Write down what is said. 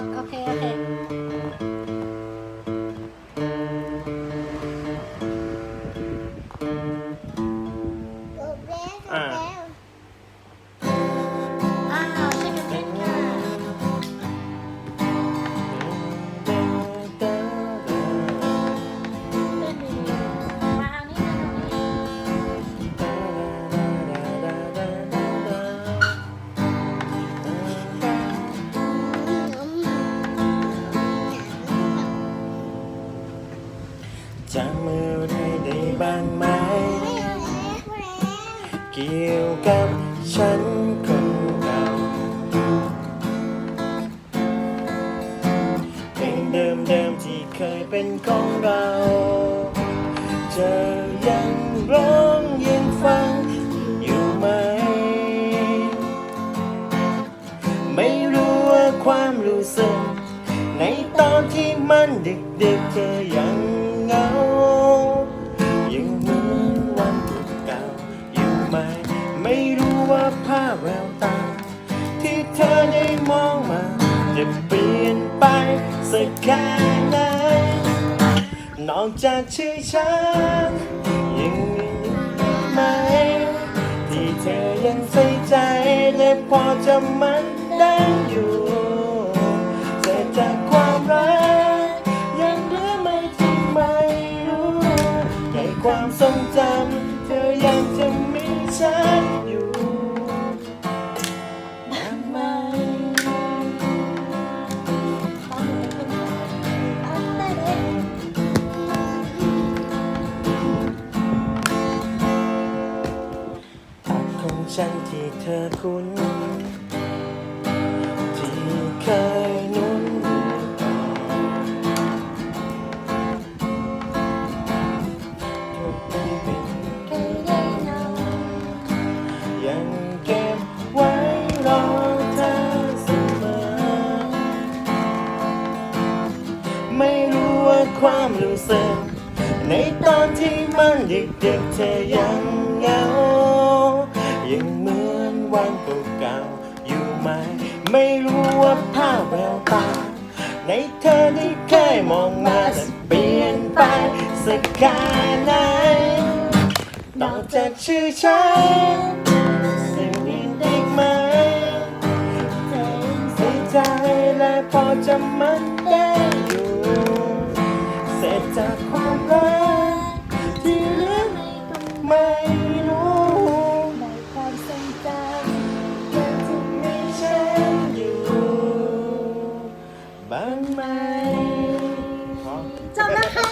โอ จำมือได้ได้บ้างไหม เกี่ยวกับฉันคนเก่าเพลงเดิมเดิมที่เคยเป็นของเราจะยังร้องยังฟังอยู่ไหม ไม่รู้ว่าความรู้สึกในตอนที่มันดึกๆเธอยัง ไม่รู้ว่าภาพแววตา ที่เธอได้มองมา จะเปลี่ยนไปสักแค่ไหนนอกจากชื่อฉันยังมีไหม ที่เธอยังใส่ใจและพอจำมันได้อยู่แต่จากความรักยังเหลือไม่ที่ไม่รู้ในความทรงจำเธอยังจะมีฉัน ฉันที่เธอคุ้น ที่เคยนุ่นต่อทุกปีเป็นยังเก็บไว้รอเธอเสมอ ไม่รู้ว่าความรู้สึกในตอนที่มันเด็กๆเธอยังเหงายั วันเก่าๆอยู่ไหม ไม่รู้ว่าภาพแววตา ในเธอที่เคยมองมาจะเปลี่ยนไปสักแค่ไหนนอกจากชื่อฉันสิ่งอื่นอีกไหมใส่ใจและพอจำมันได้อยู่เสร็จจาก ยังจะมีฉันอยู่ บ้างไหมจบแล้วค่ะ